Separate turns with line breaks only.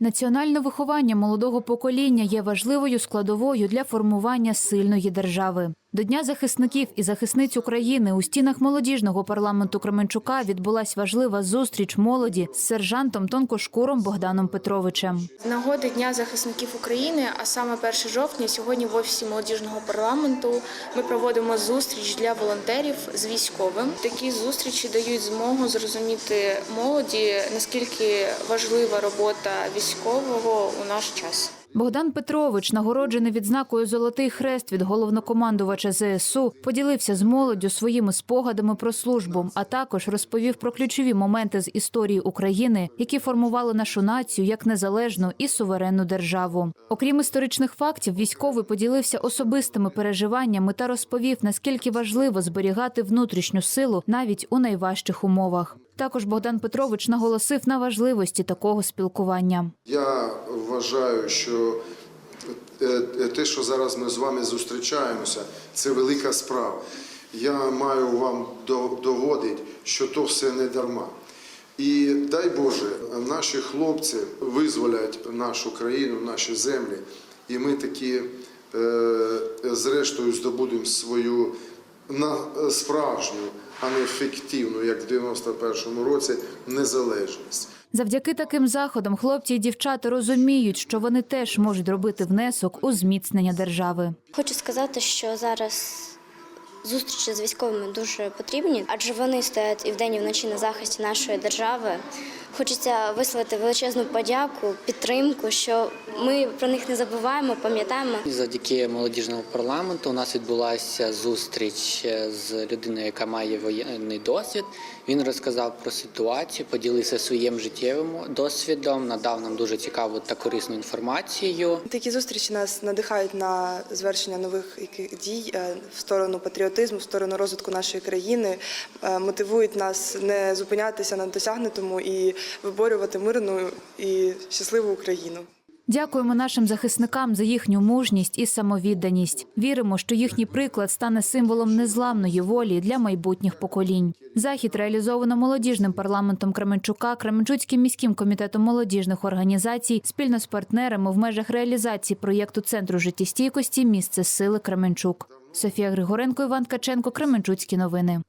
Національне виховання молодого покоління є важливою складовою для формування сильної держави. До Дня захисників і захисниць України у стінах молодіжного парламенту Кременчука відбулась важлива зустріч молоді з сержантом тонкошкуром Богданом Петровичем.
Нагоди Дня захисників України, а саме 1 жовтня, сьогодні в офісі молодіжного парламенту ми проводимо зустріч для волонтерів з військовим. Такі зустрічі дають змогу зрозуміти молоді, наскільки важлива робота військового у наш час.
Богдан Петрович, нагороджений відзнакою Золотий хрест від головнокомандувача ЗСУ, поділився з молоддю своїми спогадами про службу, а також розповів про ключові моменти з історії України, які формували нашу націю як незалежну і суверенну державу. Окрім історичних фактів, військовий поділився особистими переживаннями та розповів, наскільки важливо зберігати внутрішню силу навіть у найважчих умовах. Також Богдан Петрович наголосив на важливості такого спілкування.
Я вважаю, що е, е, те, що зараз ми з вами зустрічаємося, це велика справа. Я маю вам доводити, що то все не дарма. І дай Боже, наші хлопці визволять нашу країну, наші землі, і ми такі, е, зрештою, здобудемо свою на справжню, а не фіктивну, як в 91-му році, незалежність.
Завдяки таким заходам хлопці і дівчата розуміють, що вони теж можуть робити внесок у зміцнення держави.
Хочу сказати, що зараз зустрічі з військовими дуже потрібні, адже вони стоять і вдень, і вночі на захисті нашої держави. Хочеться висловити величезну подяку, підтримку, що ми про них не забуваємо, пам'ятаємо.
Завдяки молодіжному парламенту у нас відбулася зустріч е, з людиною, яка має воєнний досвід. Він розказав про ситуацію, поділився своїм життєвим досвідом, надав нам дуже цікаву та корисну інформацію.
Такі зустрічі нас надихають на звершення нових дій е, в сторону патріотизму, в сторону розвитку нашої країни, е, мотивують нас не зупинятися на досягнутому і виборювати мирну і щасливу Україну.
Дякуємо нашим захисникам за їхню мужність і самовідданість. Віримо, що їхній приклад стане символом незламної волі для майбутніх поколінь. Захід реалізовано молодіжним парламентом Кременчука, Кременчуцьким міським комітетом молодіжних організацій спільно з партнерами в межах реалізації проєкту Центру життєстійкості Місце сили Кременчук. Софія Григоренко, Іван Ткаченко, Кременчуцькі новини.